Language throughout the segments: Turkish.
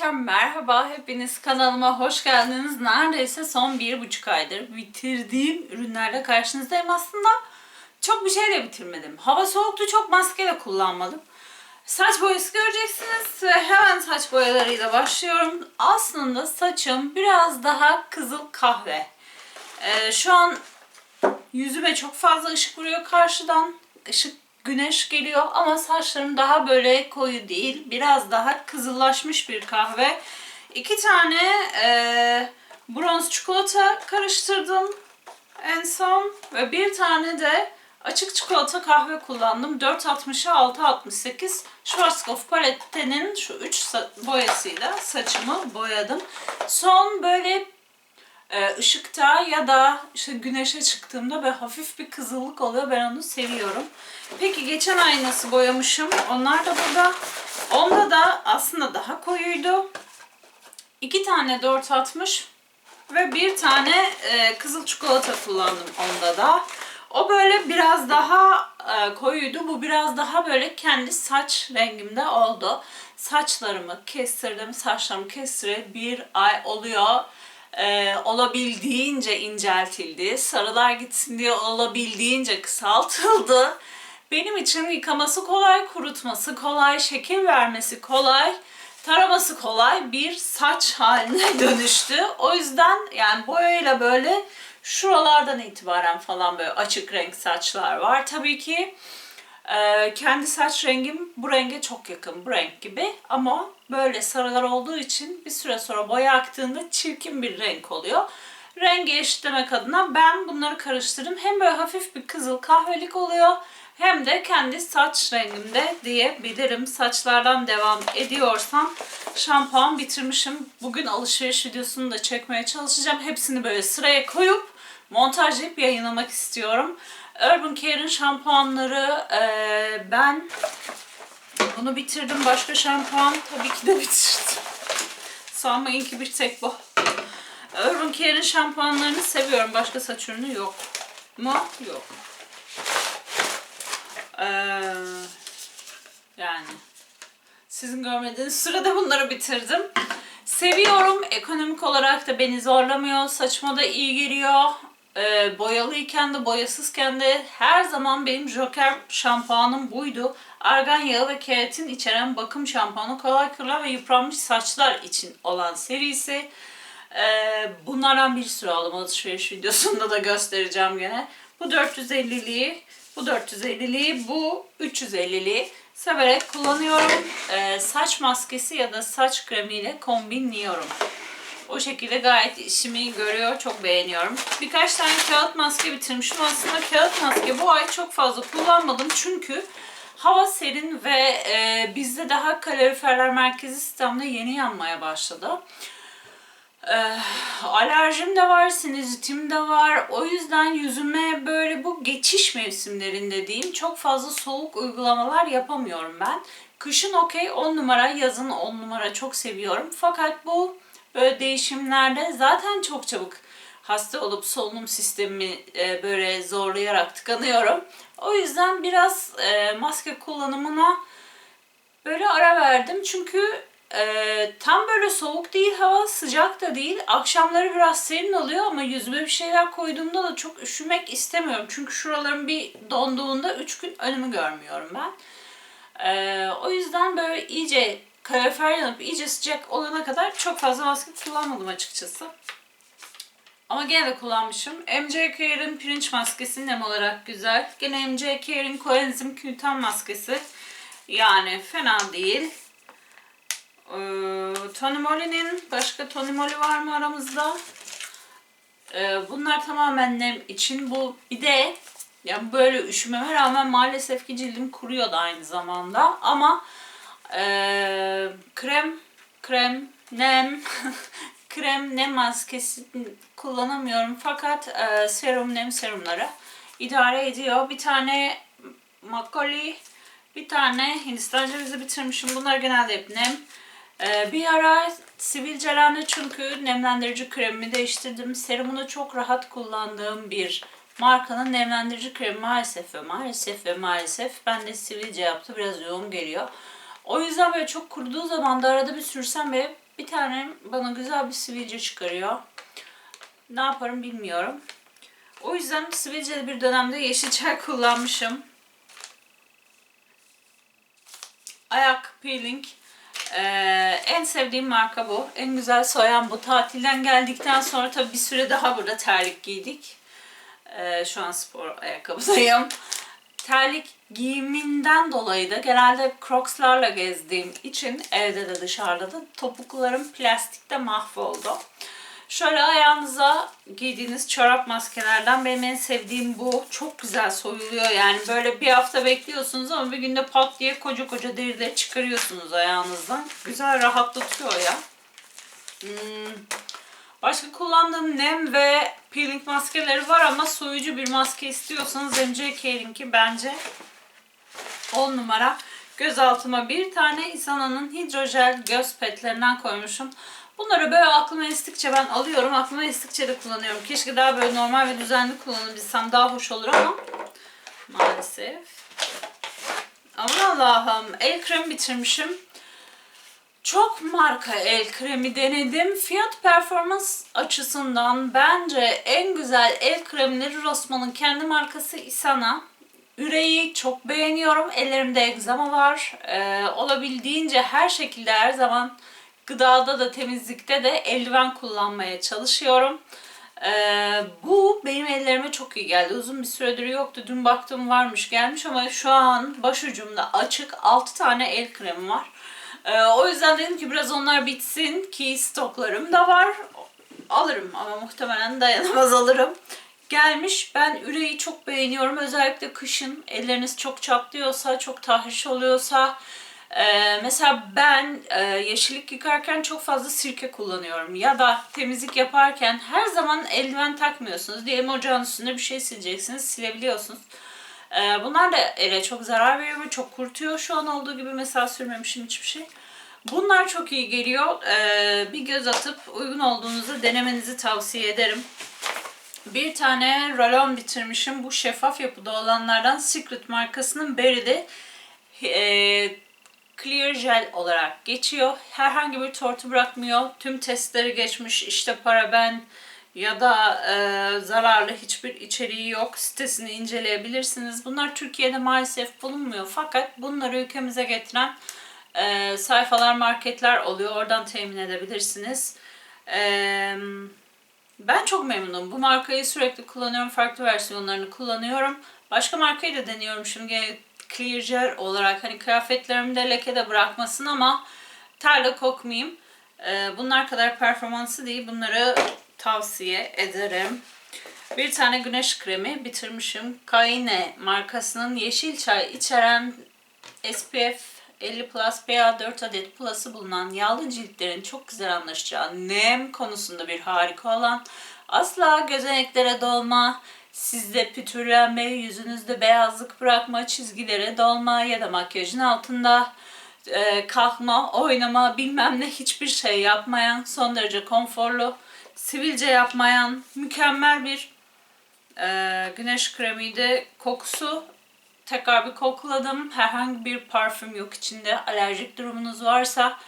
Arkadaşlar merhaba, hepiniz kanalıma hoş geldiniz. Neredeyse son bir buçuk aydır bitirdiğim ürünlerle karşınızdayım aslında. Çok bir şey de bitirmedim. Hava soğuktu, çok maske de kullanmadım. Saç boyası göreceksiniz hemen saç boyalarıyla başlıyorum. Aslında saçım biraz daha kızıl kahve. Ee, şu an yüzüme çok fazla ışık vuruyor karşıdan. Işık güneş geliyor ama saçlarım daha böyle koyu değil. Biraz daha kızıllaşmış bir kahve. İki tane e, bronz çikolata karıştırdım en son ve bir tane de açık çikolata kahve kullandım. 4.60'a 6.68 Schwarzkopf palettenin şu 3 boyasıyla saçımı boyadım. Son böyle ışıkta ya da işte güneşe çıktığımda böyle hafif bir kızıllık oluyor. Ben onu seviyorum. Peki geçen ay nasıl boyamışım? Onlar da burada. Onda da aslında daha koyuydu. İki tane 460 ve bir tane e, kızıl çikolata kullandım onda da. O böyle biraz daha e, koyuydu. Bu biraz daha böyle kendi saç rengimde oldu. Saçlarımı kestirdim. Saçlarımı kestire bir ay oluyor. E, olabildiğince inceltildi. Sarılar gitsin diye olabildiğince kısaltıldı. Benim için yıkaması kolay, kurutması kolay, şekil vermesi kolay, taraması kolay bir saç haline dönüştü. O yüzden yani boyayla böyle şuralardan itibaren falan böyle açık renk saçlar var. Tabii ki e, kendi saç rengim bu renge çok yakın, bu renk gibi. Ama böyle sarılar olduğu için bir süre sonra boya aktığında çirkin bir renk oluyor. Rengi eşitlemek adına ben bunları karıştırdım. Hem böyle hafif bir kızıl kahvelik oluyor hem de kendi saç rengimde diyebilirim. Saçlardan devam ediyorsam şampuan bitirmişim. Bugün alışveriş videosunu da çekmeye çalışacağım. Hepsini böyle sıraya koyup montajlayıp yayınlamak istiyorum. Urban Care'in şampuanları e, ben bunu bitirdim. Başka şampuan tabii ki de bitirdim. Sanmayın ki bir tek bu. Urban Care'in şampuanlarını seviyorum. Başka saç ürünü yok mu? Yok. Ee, yani sizin görmediğiniz sırada bunları bitirdim. Seviyorum. Ekonomik olarak da beni zorlamıyor. Saçıma da iyi geliyor. Ee, boyalıyken de boyasızken de her zaman benim Joker şampuanım buydu. Argan yağı ve keratin içeren bakım şampuanı kolay kırılan ve yıpranmış saçlar için olan serisi. Ee, bunlardan bir sürü aldım alışveriş videosunda da göstereceğim gene. Bu 450'liği bu 450'liği, bu 350'liği severek kullanıyorum. Ee, saç maskesi ya da saç kremiyle kombinliyorum. O şekilde gayet işimi görüyor. Çok beğeniyorum. Birkaç tane kağıt maske bitirmişim. Aslında kağıt maske bu ay çok fazla kullanmadım. Çünkü hava serin ve e, bizde daha kaloriferler merkezi sistemde yeni yanmaya başladı. Ee, alerjim de var, sinüzitim de var. O yüzden yüzüme böyle bu geçiş mevsimlerinde diyeyim çok fazla soğuk uygulamalar yapamıyorum ben. Kışın okey 10 numara, yazın 10 numara çok seviyorum. Fakat bu böyle değişimlerde zaten çok çabuk hasta olup solunum sistemimi e, böyle zorlayarak tıkanıyorum. O yüzden biraz e, maske kullanımına böyle ara verdim. Çünkü ee, tam böyle soğuk değil hava, sıcak da değil. Akşamları biraz serin oluyor ama yüzüme bir şeyler koyduğumda da çok üşümek istemiyorum. Çünkü şuralarım bir donduğunda 3 gün önümü görmüyorum ben. O yüzden böyle iyice kalorifer yanıp iyice sıcak olana kadar çok fazla maske kullanmadım açıkçası. Ama gene de kullanmışım. MJ Care'in pirinç maskesi nem olarak güzel. Gene MJ Care'in koenzim Q10 maskesi. Yani fena değil. Ee, Tony Moly'nin başka Tony Moly var mı aramızda? Ee, bunlar tamamen nem için. Bu bir de yani böyle üşümeme rağmen maalesef ki cildim kuruyor da aynı zamanda. Ama e, krem, krem, nem, krem nem maskesi kullanamıyorum. Fakat e, serum nem serumları idare ediyor. Bir tane makoli, bir tane Hindistan cevizi bitirmişim. Bunlar genelde hep nem. Ee, bir ara sivilcelerle çünkü nemlendirici kremimi değiştirdim. Serumunu çok rahat kullandığım bir markanın nemlendirici kremi maalesef ve maalesef ve maalesef bende sivilce yaptı. Biraz yoğun geliyor. O yüzden böyle çok kuruduğu zaman da arada bir sürsem ve bir tane bana güzel bir sivilce çıkarıyor. Ne yaparım bilmiyorum. O yüzden sivilceli bir dönemde yeşil çay kullanmışım. Ayak peeling. Ee, en sevdiğim marka bu. En güzel soyan bu. Tatilden geldikten sonra tabii bir süre daha burada terlik giydik. Ee, şu an spor ayakkabıdayım. Terlik giyiminden dolayı da genelde crocslarla gezdiğim için evde de dışarıda da topuklarım plastikte mahvoldu. Şöyle ayağınıza giydiğiniz çorap maskelerden benim en sevdiğim bu. Çok güzel soyuluyor yani böyle bir hafta bekliyorsunuz ama bir günde pat diye koca koca derileri çıkarıyorsunuz ayağınızdan. Güzel rahatlatıyor ya. Hmm. Başka kullandığım nem ve peeling maskeleri var ama soyucu bir maske istiyorsanız MJ Care'inki bence 10 numara. Göz altıma bir tane Isana'nın hidrojel göz petlerinden koymuşum. Bunları böyle aklıma estikçe ben alıyorum. Aklıma estikçe de kullanıyorum. Keşke daha böyle normal ve düzenli kullanabilsem daha hoş olur ama maalesef. Aman Allah'ım el kremi bitirmişim. Çok marka el kremi denedim. Fiyat performans açısından bence en güzel el kremleri Rossmann'ın kendi markası Isana. Üreyi çok beğeniyorum. Ellerimde egzama var. Ee, olabildiğince her şekilde her zaman gıdada da temizlikte de eldiven kullanmaya çalışıyorum. Ee, bu benim ellerime çok iyi geldi. Uzun bir süredir yoktu. Dün baktım varmış gelmiş ama şu an başucumda açık 6 tane el kremi var. Ee, o yüzden dedim ki biraz onlar bitsin ki stoklarım da var. Alırım ama muhtemelen dayanamaz alırım. Gelmiş. Ben üreyi çok beğeniyorum. Özellikle kışın elleriniz çok çatlıyorsa, çok tahriş oluyorsa. Ee, mesela ben e, yeşillik yıkarken çok fazla sirke kullanıyorum. Ya da temizlik yaparken her zaman eldiven takmıyorsunuz. Diyelim ocağın üstünde bir şey sileceksiniz. Silebiliyorsunuz. Ee, bunlar da ele çok zarar veriyor ve çok kurtuyor. Şu an olduğu gibi mesela sürmemişim hiçbir şey. Bunlar çok iyi geliyor. Ee, bir göz atıp uygun olduğunuzda denemenizi tavsiye ederim. Bir tane rolon bitirmişim. Bu şeffaf yapıda olanlardan Secret markasının Berry'de e, Clear Gel olarak geçiyor. Herhangi bir tortu bırakmıyor. Tüm testleri geçmiş. İşte paraben ya da e, zararlı hiçbir içeriği yok. Sitesini inceleyebilirsiniz. Bunlar Türkiye'de maalesef bulunmuyor. Fakat bunları ülkemize getiren e, sayfalar, marketler oluyor. Oradan temin edebilirsiniz. Eee ben çok memnunum. Bu markayı sürekli kullanıyorum. Farklı versiyonlarını kullanıyorum. Başka markayı da deniyorum şimdi Clear Gel olarak. Hani kıyafetlerimde leke de bırakmasın ama terle kokmayayım. Ee, bunlar kadar performansı değil. Bunları tavsiye ederim. Bir tane güneş kremi bitirmişim. Kaine markasının yeşil çay içeren SPF 50 Plus BA4 adet plus'ı bulunan yağlı ciltlerin çok güzel anlaşacağı nem konusunda bir harika olan asla gözeneklere dolma, sizde pütürlenme, yüzünüzde beyazlık bırakma, çizgilere dolma ya da makyajın altında e, kalkma, oynama bilmem ne hiçbir şey yapmayan, son derece konforlu, sivilce yapmayan, mükemmel bir e, güneş kremiydi. Kokusu tekrar bir kokladım. Herhangi bir parfüm yok içinde. Alerjik durumunuz varsa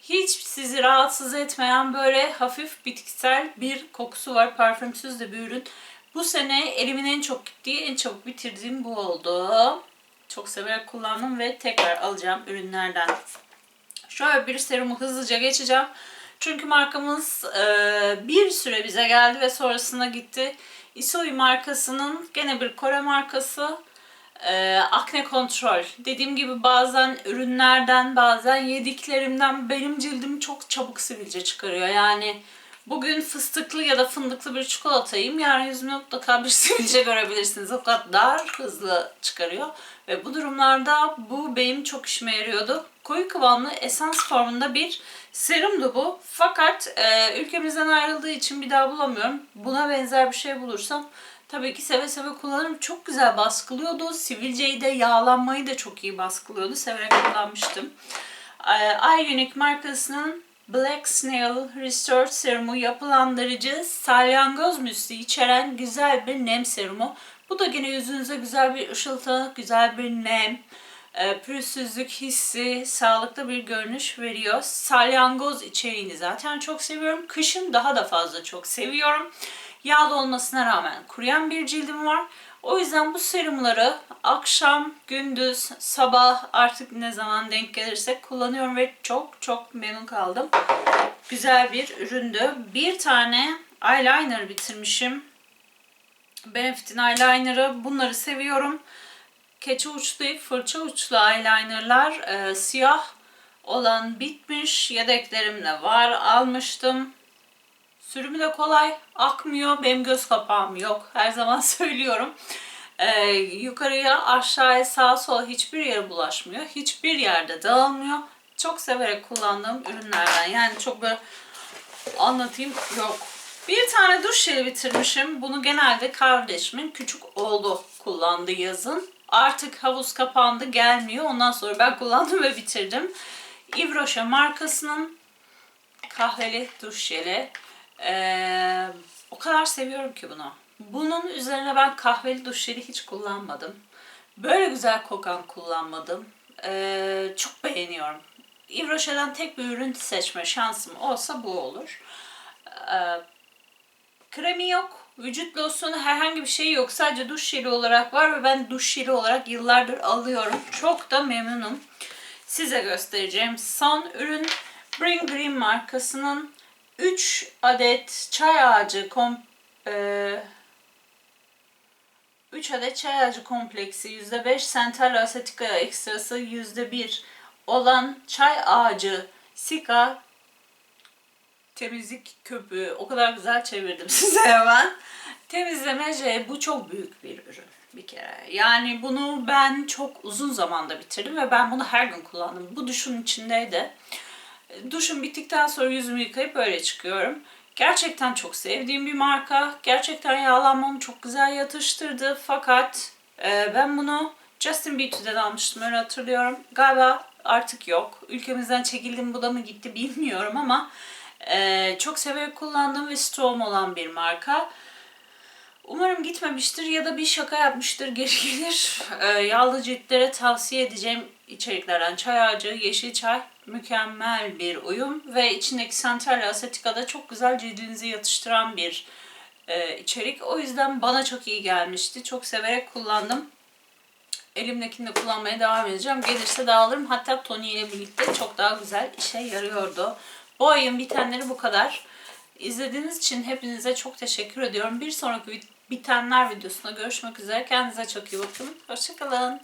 hiç sizi rahatsız etmeyen böyle hafif bitkisel bir kokusu var. Parfümsüz de bir ürün. Bu sene elimin en çok gittiği, en çabuk bitirdiğim bu oldu. Çok severek kullandım ve tekrar alacağım ürünlerden. Şöyle bir serumu hızlıca geçeceğim. Çünkü markamız e, bir süre bize geldi ve sonrasında gitti. Isoi markasının gene bir Kore markası. Ee, akne kontrol. Dediğim gibi bazen ürünlerden, bazen yediklerimden benim cildim çok çabuk sivilce çıkarıyor. Yani bugün fıstıklı ya da fındıklı bir çikolata yiyeyim, yarın yüzüme mutlaka bir sivilce görebilirsiniz. O kadar hızlı çıkarıyor. Ve bu durumlarda bu benim çok işime yarıyordu. Koyu kıvamlı esans formunda bir serumdu bu. Fakat e, ülkemizden ayrıldığı için bir daha bulamıyorum. Buna benzer bir şey bulursam Tabii ki seve seve kullanırım. Çok güzel baskılıyordu. Sivilceyi de yağlanmayı da çok iyi baskılıyordu. Severek kullanmıştım. iUnique markasının Black Snail Restored Serumu yapılandırıcı salyangoz müsli içeren güzel bir nem serumu. Bu da yine yüzünüze güzel bir ışıltı, güzel bir nem e, pürüzsüzlük hissi, sağlıklı bir görünüş veriyor. Salyangoz içeriğini zaten çok seviyorum. Kışın daha da fazla çok seviyorum. Yağlı olmasına rağmen kuruyan bir cildim var. O yüzden bu serumları akşam, gündüz, sabah artık ne zaman denk gelirse kullanıyorum ve çok çok memnun kaldım. Güzel bir üründü. Bir tane eyeliner bitirmişim. Benefit'in eyeliner'ı. Bunları seviyorum. Keçi uçlu, fırça uçlu eyelinerlar. e, siyah olan bitmiş. Yedeklerimde var. Almıştım. Sürümü de kolay. Akmıyor. Benim göz kapağım yok. Her zaman söylüyorum. Ee, yukarıya, aşağıya, sağa sola hiçbir yere bulaşmıyor. Hiçbir yerde dağılmıyor. Çok severek kullandığım ürünlerden. Yani çok böyle anlatayım yok. Bir tane duş jeli bitirmişim. Bunu genelde kardeşimin küçük oğlu kullandı yazın. Artık havuz kapandı gelmiyor. Ondan sonra ben kullandım ve bitirdim. Rocher markasının kahveli duş jeli. Ee, o kadar seviyorum ki bunu. Bunun üzerine ben kahveli duş jeli hiç kullanmadım. Böyle güzel kokan kullanmadım. Ee, çok beğeniyorum. Yves Rocher'den tek bir ürün seçme şansım olsa bu olur. Ee, kremi yok. Vücut losyonu herhangi bir şey yok. Sadece duş jeli olarak var ve ben duş jeli olarak yıllardır alıyorum. Çok da memnunum. Size göstereceğim son ürün Bring Green markasının 3 adet çay ağacı kom e, 3 adet çay ağacı kompleksi %5 sental asetika ekstrası %1 olan çay ağacı sika temizlik köpüğü o kadar güzel çevirdim size hemen. Temizleme jeli bu çok büyük bir ürün bir kere. Yani bunu ben çok uzun zamanda bitirdim ve ben bunu her gün kullandım. Bu duşun içindeydi. Duşum bittikten sonra yüzümü yıkayıp böyle çıkıyorum. Gerçekten çok sevdiğim bir marka. Gerçekten yağlanmamı çok güzel yatıştırdı. Fakat e, ben bunu Justin Beauty'den almıştım öyle hatırlıyorum. Galiba artık yok. Ülkemizden çekildim bu da mı gitti bilmiyorum ama e, çok severek kullandığım ve stoğum olan bir marka. Umarım gitmemiştir ya da bir şaka yapmıştır geri gelir. Ee, yağlı ciltlere tavsiye edeceğim içeriklerden çay ağacı, yeşil çay mükemmel bir uyum ve içindeki santral asetika da çok güzel cildinizi yatıştıran bir e, içerik. O yüzden bana çok iyi gelmişti. Çok severek kullandım. Elimdekini de kullanmaya devam edeceğim. Gelirse de alırım. Hatta Tony ile birlikte çok daha güzel işe yarıyordu. Bu ayın bitenleri bu kadar. İzlediğiniz için hepinize çok teşekkür ediyorum. Bir sonraki bitenler videosunda görüşmek üzere. Kendinize çok iyi bakın. Hoşçakalın.